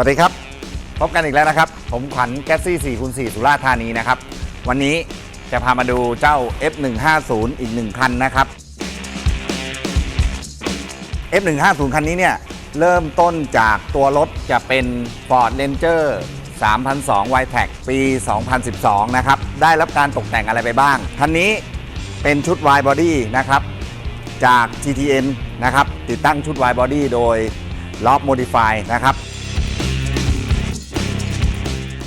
วัสดีครับ พบกันอีกแล้วนะครับ ผมขวัญแก๊สซี่4คูณ4สุราษฎร์ธานีนะครับ วันนี้จะพามาดูเจ้า F150 อีกหนึ่งคันนะครับ F150 คันนี้เนี่ย เริ่มต้นจากตัวรถจะเป็น Ford Ranger 3002 y t e c ปี 2012 นะครับ ได้รับการตกแต่งอะไรไปบ้าง คันนี้เป็นชุด Y Body นะครับ จาก TTN นะครับ ติดตั้งชุด Y Body โดย Loft Modify นะครับ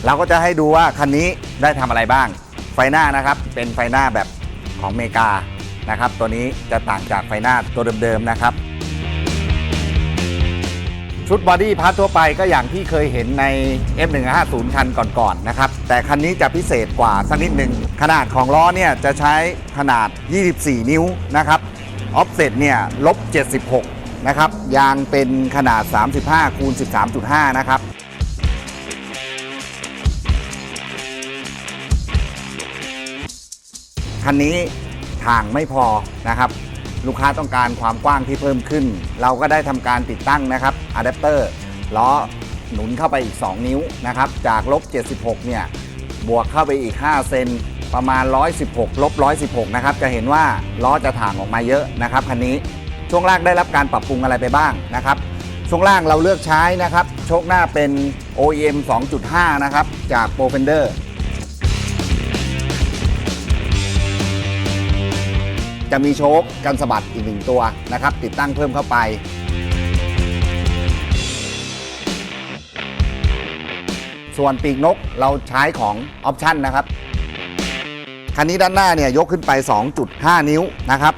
เราก็จะให้ดูว่าคันนี้ได้ทำอะไรบ้าง ไฟหน้านะครับ เป็นไฟหน้าแบบของอเมริกานะครับ ตัวนี้จะต่างจากไฟหน้าตัวเดิมๆนะครับ ชุดบอดี้พาร์ททั่วไปก็อย่างที่เคยเห็นใน F150 คันก่อนๆนะครับ แต่คันนี้จะพิเศษกว่าสักนิดหนึ่งขนาดของล้อเนี่ยจะใช้ขนาด 24 นิ้วนะครับออฟเซ็ตเนี่ยลบ 76 นะครับ ยางเป็นขนาด 35 คูณ 13.5 นะครับ คันนี้ทางไม่พอนะครับ ลูกค้าต้องการความกว้างที่เพิ่มขึ้น เราก็ได้ทำการติดตั้งนะครับอะแดปเตอร์ล้อหนุนเข้าไปอีก 2 นิ้วนะครับ จากลบ 76 เนี่ย บวกเข้าไปอีก 5 เซนประมาณ 116 ลบ 116 นะครับ จะเห็นว่าล้อจะถ่างออกมาเยอะนะครับคันนี้ช่วงล่างได้รับการปรับปรุงอะไรไปบ้างนะครับ ช่วงล่างเราเลือกใช้นะครับโชคหน้าเป็น OEM 2.5 นะครับ จาก p r o f e n d e r จะมีโชคกันสะบัดอีกหนึ่งตัวนะครับ ติดตั้งเพิ่มเข้าไป ส่วนปีกนกเราใช้ของออปชั่นนะครับ คันนี้ด้านหน้าเนี่ยยกขึ้นไป 2.5 นิ้วนะครับ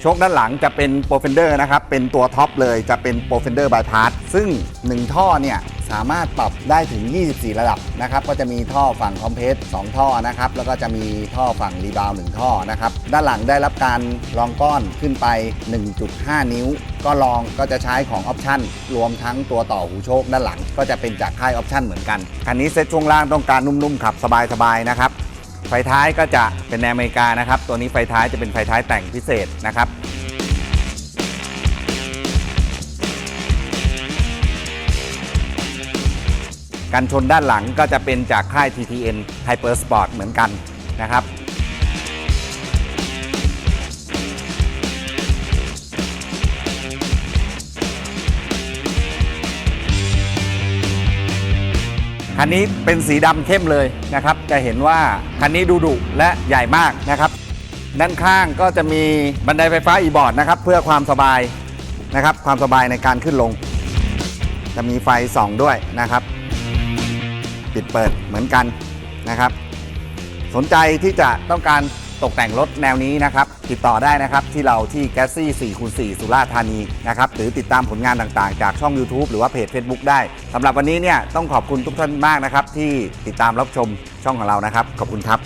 โชคด้านหลังจะเป็นโปรเฟนเดอร์นะครับ เป็นตัวท็อปเลยจะเป็นโปรเฟนเดอร์บายพาสซึ่ง 1 ท่อเนี่ย สามารถปรับได้ถึง 24 ระดับนะครับ ก็จะมีท่อฝั่งคอมเพรส2ท่อนะครับ แล้วก็จะมีท่อฝั่งรีบาวหนึ่งท่อนะครับ ด้านหลังได้รับการรองก้อนขึ้นไป 1.5 นิ้ว ก็ลองก็จะใช้ของออปชั่นรวมทั้งตัวต่อหูโชคด้านหลัง ก็จะเป็นจากค่ายออปชั่นเหมือนกัน คันนี้เซ็ตช่วงล่างต้องการนุ่มๆขับสบายๆนะครับ ไฟท้ายก็จะเป็นในวอเมริกานะครับ ตัวนี้ไฟท้ายจะเป็นไฟท้ายแต่งพิเศษนะครับ กันชนด้านหลังก็จะเป็นจากค่าย TTN Hyper Sport เหมือนกันนะครับ คันนี้เป็นสีดำเข้มเลยนะครับ จะเห็นว่าคันนี้ดูดุและใหญ่มากนะครับ ด้านข้างก็จะมีบันไดไฟฟ้าอีบอร์ดนะครับ เพื่อความสบายนะครับ ความสบายในการขึ้นลง จะมีไฟส่องด้วยนะครับ ปิดเปิดเหมือนกันนะครับ สนใจที่จะต้องการตกแต่งรถแนวนี้นะครับ ติดต่อได้นะครับที่เราที่แกสซี่4คูณ4สุราษฎร์ธานีนะครับหรือติดตามผลงานต่างๆ จากช่อง YouTube หรือว่าเพจ Facebook ได้สำหรับวันนี้เนี่ยต้องขอบคุณทุกท่านมากนะครับ ที่ติดตามรับชมช่องของเรานะครับ ขอบคุณครับ